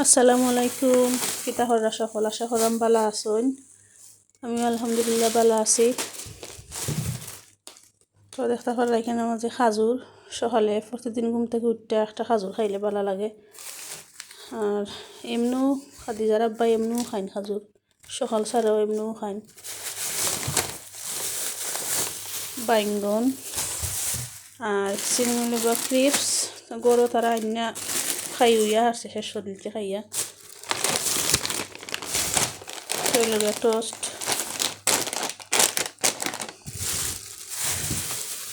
আসসালামু আলাইকুম। কিতা হররা সকল আশা করাম বালা আসুন আমি আলহামদুলিল্লাহ বালা আছি। তো দেখতে পারা এখানে মাঝে খাজুর, সকালে প্রতিদিন ঘুম থেকে উঠতে একটা খাজুর খাইলে বালা লাগে। আর এমনিও খাদিজার আব্বা এমনিও খাইন খাজুর। সকাল ছাড়াও এমনিও খাইন। বাইঙ্গন। আর চিংড়ি বা ক্রিপস, গরু তারা আইনা খাইয়া আসছে শেষ শরীরকে খাইয়া। টোস্ট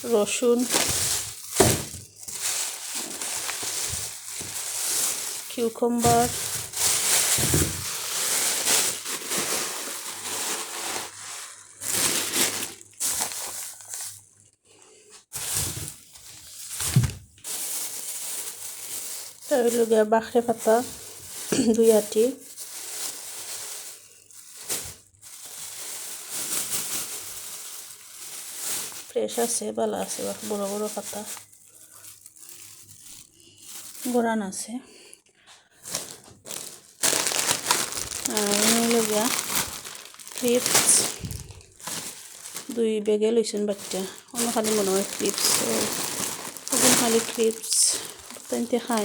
রসুন। কিউকাম্বার। হইল গিয়া পাতা, দুই আটি। ফ্রেশ আছে, ভালো আছে বড় বড় পাতা। গোড়ান আছে। আর হইল গিয়া দুই বেগে লইছেন বাচ্চা অন্য খালি মনে হয় ক্রিপস খালি ক্রিপস তাইতে খাই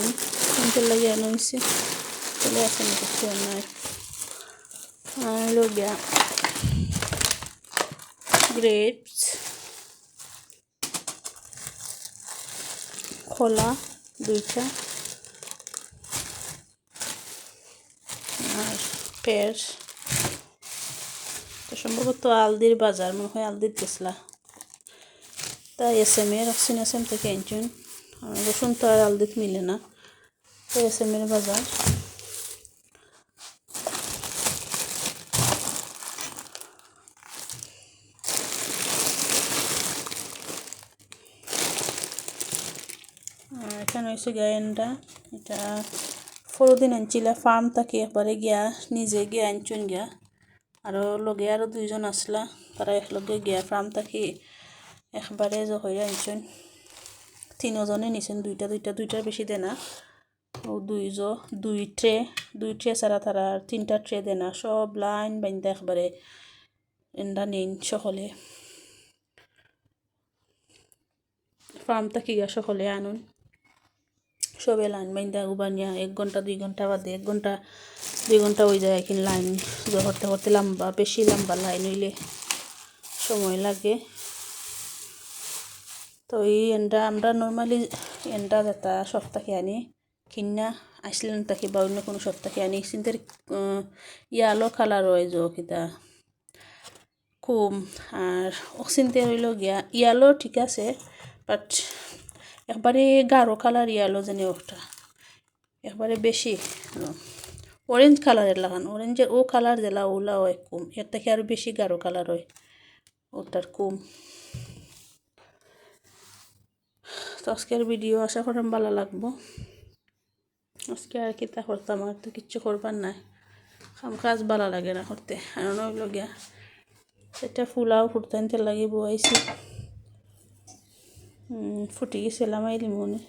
তাইতে লাগে আনো হয়েছে চলে আসে না কিছু নাই আর লগিয়া গ্রেপস খোলা দুইটা আর পের তো সম্ভবত আলদির বাজার মনে হয় আলদির গেছলা তাই এস এম এ রাখছেন এস থেকে আনছেন রসুন তো আর আলদিত মিলে না এর বাজার এখানে হয়েছে গায়েনটা এটা ফরদিন আনছিলা ফার্ম থাকি একবারে গিয়া নিজে গিয়া আনছুন গিয়া আরও লগে আরও দুইজন আসলা তারা একলগে গিয়া ফার্ম থাকি একবারে হয়ে আনছুন তিনজনে নিছেন দুইটা দুইটা দুইটার বেশি দেনা ও দুইজ, দুই ট্রে দুই ট্রে ছাড়া তারা তিনটা ট্রে দেনা সব লাইন বাইন্দা একবারে এন্ডা নিন সকলে। ফার্ম থাকি গিয়া সকলে আনুন। সবে লাইন বাইন্দা উবানিয়া এক ঘণ্টা, দুই ঘণ্টা বাদে, এক ঘণ্টা, দুই ঘণ্টা হয়ে যায় এখানে লাইন করতে করতে লম্বা, বেশি লম্বা লাইন হইলে সময় লাগে। তো এই এন্ডা, আমরা নর্মালি এন্ডা যেটা সপ্তাহে আনি। কিনা আইসল্যান্ড তাকে বা অন্য কোনো সপ্তাহে আনি। সিন্তের ইয়ালো কালার হয় যে কিতা কুম। আর অক্সিনতে হইল গিয়া ইয়ালো ঠিক আছে বাট একবারে গাঢ় কালার ইয়ালো জানি ওটা একবারে বেশি অরেঞ্জ কালারের লাগান। অরেঞ্জের ও কালার দিলা ওলা হয় কুম, এর থেকে আরও বেশি গাঢ় কালার হয় ওটার কুম। তো আজকের ভিডিও আশা করেন ভালো লাগবো। আজকে আর কি তা করতাম, আর তো কিচ্ছু করবার নাই। কাম কাজ ভালো লাগে না করতে আর নইল গিয়া। সেটা ফুলাও ফুটতে লাগে বইছি ফুটি গেছিলাম আইলি মনে